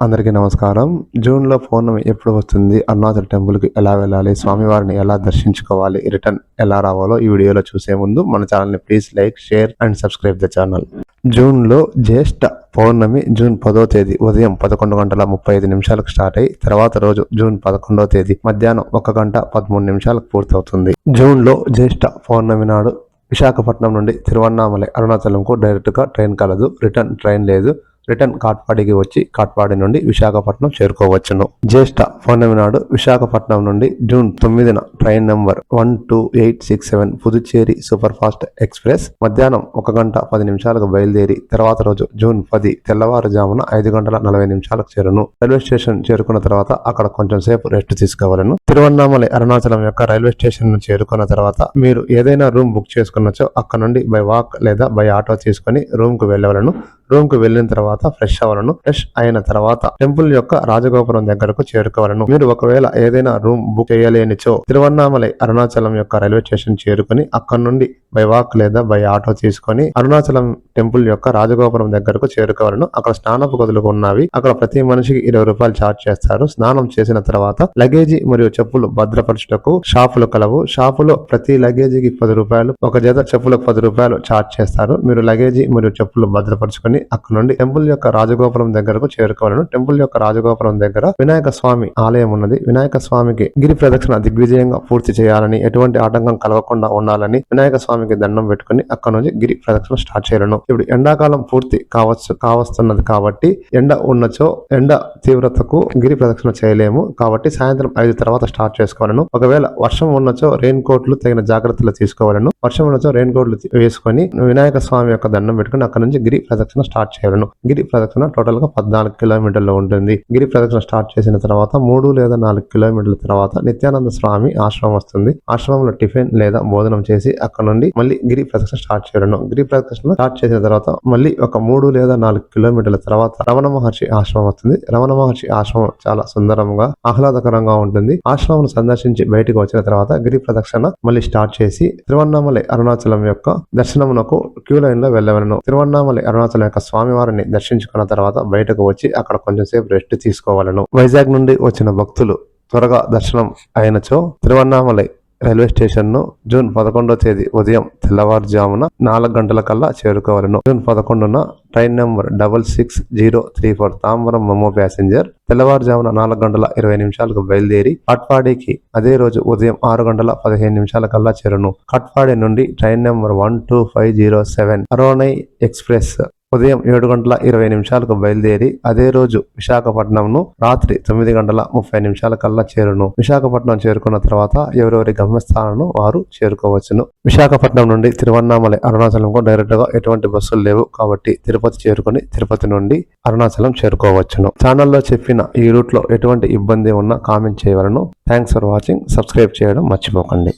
అందరికీ నమస్కారం. జూన్లో పౌర్ణమి ఎప్పుడు వస్తుంది? అరుణాచల్ టెంపుల్కి ఎలా వెళ్ళాలి? స్వామివారిని ఎలా దర్శించుకోవాలి? రిటర్న్ ఎలా రావాలో ఈ వీడియోలో చూసే ముందు మన ఛానల్ని please like share and subscribe the channel. జూన్లో జ్యేష్ఠ పౌర్ణమి జూన్ పదో తేదీ ఉదయం పదకొండు గంటల ముప్పై ఐదు నిమిషాలకు స్టార్ట్ అయ్యి తర్వాత రోజు జూన్ పదకొండో తేదీ మధ్యాహ్నం ఒక గంట పదమూడు నిమిషాలకు పూర్తవుతుంది. జూన్లో జ్యేష్ఠ పౌర్ణమి నాడు విశాఖపట్నం నుండి తిరువన్నామలై అరుణాచలంకు డైరెక్ట్గా ట్రైన్ కలదు. రిటర్న్ ట్రైన్ లేదు. రిటర్న్ కాట్పాడికి వచ్చి కాట్పాడి నుండి విశాఖపట్నం చేరుకోవచ్చును. జ్యేష్ఠ పౌర్ణమి నాడు విశాఖపట్నం నుండి జూన్ తొమ్మిదిన train number one two eight six seven Puducherry super fast express మధ్యాహ్నం ఒక గంట పది నిమిషాలకు బయలుదేరి తర్వాత రోజు జూన్ పది తెల్లవారుజామున ఐదు గంటల నలభై నిమిషాలకు చేరును. రైల్వే స్టేషన్ చేరుకున్న తర్వాత అక్కడ కొంచెం సేపు రెస్ట్ తీసుకోవాలను. తిరువన్నామలై అరుణాచలం యొక్క రైల్వే స్టేషన్ను చేరుకున్న తర్వాత మీరు ఏదైనా రూమ్ బుక్ చేసుకున్నచో అక్కడ నుండి బై వాక్ లేదా బై ఆటో తీసుకుని రూమ్కు వెళ్ళవలను. రూమ్కు వెళ్ళిన తర్వాత ఫ్రెష్ అవ్వను ఫ్రెష్ అయిన తర్వాత టెంపుల్ యొక్క రాజగోపురం దగ్గరకు చేరుకోవాలను. మీరు ఒకవేళ ఏదైనా రూమ్ బుక్ చేయలేనిచో తిరువన్నామలై అరుణాచలం యొక్క రైల్వే స్టేషన్ చేరుకుని అక్కడ నుండి బై వాక్ లేదా బై ఆటో తీసుకొని అరుణాచలం టెంపుల్ యొక్క రాజగోపురం దగ్గరకు చేరుకోవాలను. అక్కడ స్నానపు గదులు ఉన్నవి. అక్కడ ప్రతి మనిషికి ఇరవై రూపాయలు ఛార్జ్ చేస్తారు. స్నానం చేసిన తర్వాత లగేజీ మరియు చెప్పులు భద్రపరచుటకు షాపులు కలవు. షాపులో ప్రతి లగేజీకి పది రూపాయలు ఒక జత చెప్పులకు పది రూపాయలు ఛార్జ్ చేస్తారు. మీరు లగేజీ మరియు చెప్పులు భద్రపరచుకొని అక్కడ నుండి టెంపుల్ యొక్క రాజగోపురం దగ్గరకు చేరుకోవాలను. టెంపుల్ యొక్క రాజగోపురం దగ్గర వినాయక స్వామి ఆలయం ఉన్నది. వినాయక స్వామికి గిరి ప్రదక్షిణ దిగ్విజయంగా పూర్తి చేయాలని ఎటువంటి ఆటంకం కలగకుండా ఉండాలని వినాయక స్వామికి దండం పెట్టుకుని అక్కడ నుంచి గిరి ప్రదక్షిణ స్టార్ట్ చేయలను. ఇప్పుడు ఎండాకాలం పూర్తి కావచ్చు కావస్తున్నది కాబట్టి ఎండ ఉన్నచో ఎండ తీవ్రతకు గిరి ప్రదక్షిణ చేయలేము కాబట్టి సాయంత్రం ఐదు తర్వాత స్టార్ట్ చేసుకోవాలను. ఒకవేళ వర్షం ఉన్నచో రెయిన్ కోట్లు తగిన జాగ్రత్తలు తీసుకోవాలను. వర్షం ఉన్నచో రెయిన్ కోట్లు వేసుకొని వినాయక స్వామి యొక్క దండం పెట్టుకుని అక్కడ నుంచి గిరి ప్రదక్షిణ స్టార్ట్ చేయాలను. గిరి ప్రదక్షిణ టోటల్గా పద్నాలుగు కిలోమీటర్లు ఉంటుంది. గిరి ప్రదక్షిణ స్టార్ట్ చేసిన తర్వాత మూడు లేదా నాలుగు కిలోమీటర్ల తర్వాత నిత్యానంద స్వామి ఆశ్రమం వస్తుంది. ఆశ్రమంలో టిఫిన్ లేదా భోజనం చేసి అక్కడ నుండి మళ్ళీ గిరి ప్రదక్షిణ స్టార్ట్ చేయడం గిరి ప్రదక్షిణ స్టార్ట్ చేసిన తర్వాత మళ్ళీ ఒక మూడు లేదా నాలుగు కిలోమీటర్ల తర్వాత రమణ మహర్షి ఆశ్రమం వస్తుంది. రమణ మహర్షి ఆశ్రమం చాలా సుందరంగా ఆహ్లాదకరంగా ఉంటుంది. ఆశ్రమం సందర్శించి బయటకు వచ్చిన తర్వాత గిరి ప్రదక్షిణ మళ్ళీ స్టార్ట్ చేసి తిరువన్నామలై అరుణాచలం యొక్క దర్శనమునకు క్యూ లైన్లో వెళ్ళవలను. తిరువన్నామలై అరుణాచలం యొక్క స్వామివారిని దర్శించుకున్న తర్వాత బయటకు వచ్చి అక్కడ కొంచెం సేపు రెస్ట్ తీసుకోవాలను. వైజాగ్ నుండి వచ్చిన భక్తులు త్వరగా దర్శనం అయినచో తిరువన్నామలై రైల్వే స్టేషన్ను జూన్ పదకొండో తేదీ ఉదయం తెల్లవారుజామున నాలుగు గంటల కల్లా చేరుకోవాలను. జూన్ పదకొండున train number double six zero three four Tambaram MEMU passenger తెల్లవారుజామున నాలుగు గంటల ఇరవై నిమిషాలకు బయలుదేరి కట్పాడికి అదే రోజు ఉదయం ఆరు గంటల పదిహేను నిమిషాల కల్లా చేరును. కట్పాడి నుండి train number one two five zero seven Arunai express ఉదయం ఏడు గంటల ఇరవై నిమిషాలకు బయలుదేరి అదే రోజు విశాఖపట్నంను రాత్రి తొమ్మిది గంటల ముప్పై నిమిషాల కల్లా చేరును. విశాఖపట్నం చేరుకున్న తర్వాత ఎవరెవరి గమ్యస్థానాలను వారు చేరుకోవచ్చును. విశాఖపట్నం నుండి తిరువన్నామలై అరుణాచలంకు డైరెక్ట్గా ఎటువంటి బస్సులు లేవు కాబట్టి తిరుపతి చేరుకుని తిరుపతి నుండి అరుణాచలం చేరుకోవచ్చును. ఛానల్లో చెప్పిన ఈ రూట్లో ఎటువంటి ఇబ్బంది ఉన్నా కామెంట్ చేయవలను. Thanks for watching. సబ్స్క్రైబ్ చేయడం మర్చిపోకండి.